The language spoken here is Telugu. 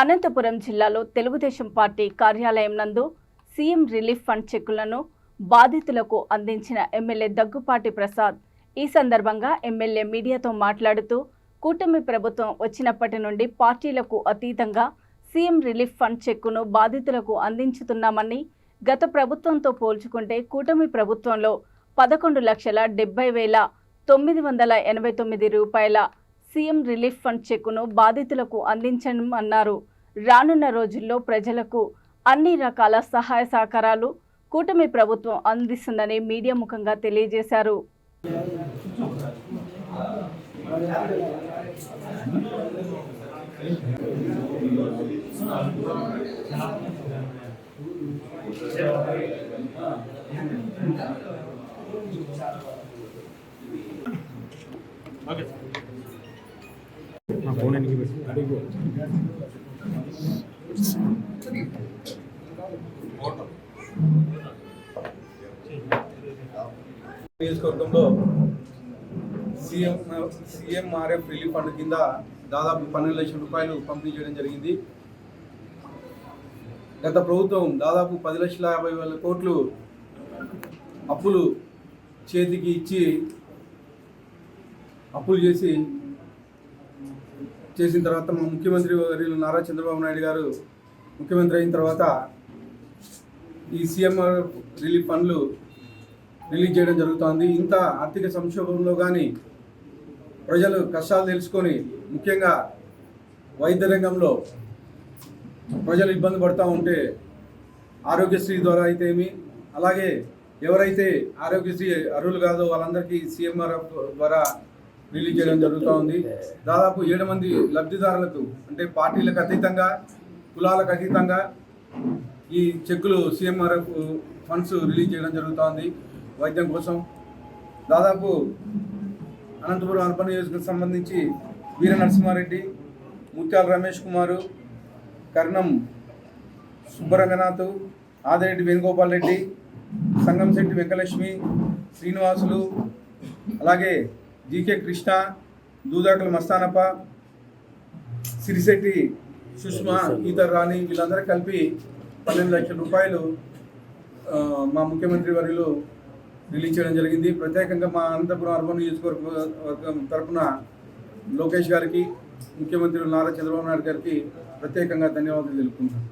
అనంతపురం జిల్లాలో తెలుగుదేశం పార్టీ కార్యాలయం నందు సీఎం రిలీఫ్ ఫండ్ చెక్కులను బాధితులకు అందించిన ఎమ్మెల్యే దగ్గుపాటి ప్రసాద్. ఈ సందర్భంగా ఎమ్మెల్యే మీడియాతో మాట్లాడుతూ కూటమి ప్రభుత్వం వచ్చినప్పటి నుండి పార్టీలకు అతీతంగా సీఎం రిలీఫ్ ఫండ్ చెక్కును బాధితులకు అందించుతున్నామని గత ప్రభుత్వంతో పోల్చుకుంటే కూటమి ప్రభుత్వంలో పదకొండు లక్షల డెబ్బై వేల తొమ్మిది వందల ఎనభై తొమ్మిది రూపాయల సీఎం రిలీఫ్ ఫండ్ చెక్కును బాధితులకు అందించనుమన్నారు రానున్న రోజుల్లో ప్రజలకు అన్ని రకాల సహాయ సహకారాలు కూటమి ప్రభుత్వం అందిస్తుందని మీడియా ముఖంగా తెలియజేశారు. ఫోన్ నియోజకవర్గంలో సీఎం సీఎంఆర్ఎఫ్ రిలీఫ్ ఫండ్ కింద దాదాపు పన్నెండు లక్షల రూపాయలు పంపిణీ చేయడం జరిగింది. గత ప్రభుత్వం దాదాపు పది లక్షల యాభై వేల కోట్లు అప్పులు చేతికి ఇచ్చి అప్పులు చేసి చేసిన తర్వాత మా ముఖ్యమంత్రి వర్యులు నారా చంద్రబాబు నాయుడు గారు ముఖ్యమంత్రి అయిన తర్వాత ఈ సీఎంఆర్ రిలీఫ్ ఫండ్లు రిలీజ్ చేయడం జరుగుతోంది. ఇంత ఆర్థిక సంక్షోభంలో కానీ ప్రజలు కష్టాలు తెలుసుకొని ముఖ్యంగా వైద్య రంగంలో ప్రజలు ఇబ్బంది పడుతూ ఉంటే ఆరోగ్యశ్రీ ద్వారా అయితే ఏమి అలాగే ఎవరైతే ఆరోగ్యశ్రీ అర్హులు కాదో వాళ్ళందరికీ సీఎంఆర్ఎఫ్ ద్వారా రిలీజ్ చేయడం జరుగుతూ ఉంది. దాదాపు ఏడు మంది లబ్ధిదారులకు అంటే పార్టీలకు అతీతంగా కులాలకు అతీతంగా ఈ చెక్కులు సీఎంఆర్ఎఫ్ ఫండ్స్ రిలీజ్ చేయడం జరుగుతోంది వైద్యం కోసం దాదాపు అనంతపురం అర్బన్ నియోజకవర్గం సంబంధించి వీర నరసింహారెడ్డి ముత్యాల రమేష్ కుమారు కర్ణం సుబ్బరంగనాథ్ ఆదిరెడ్డి వేణుగోపాల్ రెడ్డి సంగంశెట్టి వెంకలక్ష్మి శ్రీనివాసులు అలాగే జీకే కృష్ణ దూదాకుల మస్తానప్ప సిరిశెట్టి సుష్మా ఈతర్ రాణి వీళ్ళందరూ కలిపి పన్నెండు లక్షల రూపాయలు మా ముఖ్యమంత్రి వర్యులు రిలీజ్ చేయడం జరిగింది. ప్రత్యేకంగా మా అనంతపురం అర్బన్ నియోజకవర్గం తరఫున లోకేష్ గారికి ముఖ్యమంత్రి నారా చంద్రబాబు నాయుడు గారికి ప్రత్యేకంగా ధన్యవాదాలు తెలుపుకుంటున్నాను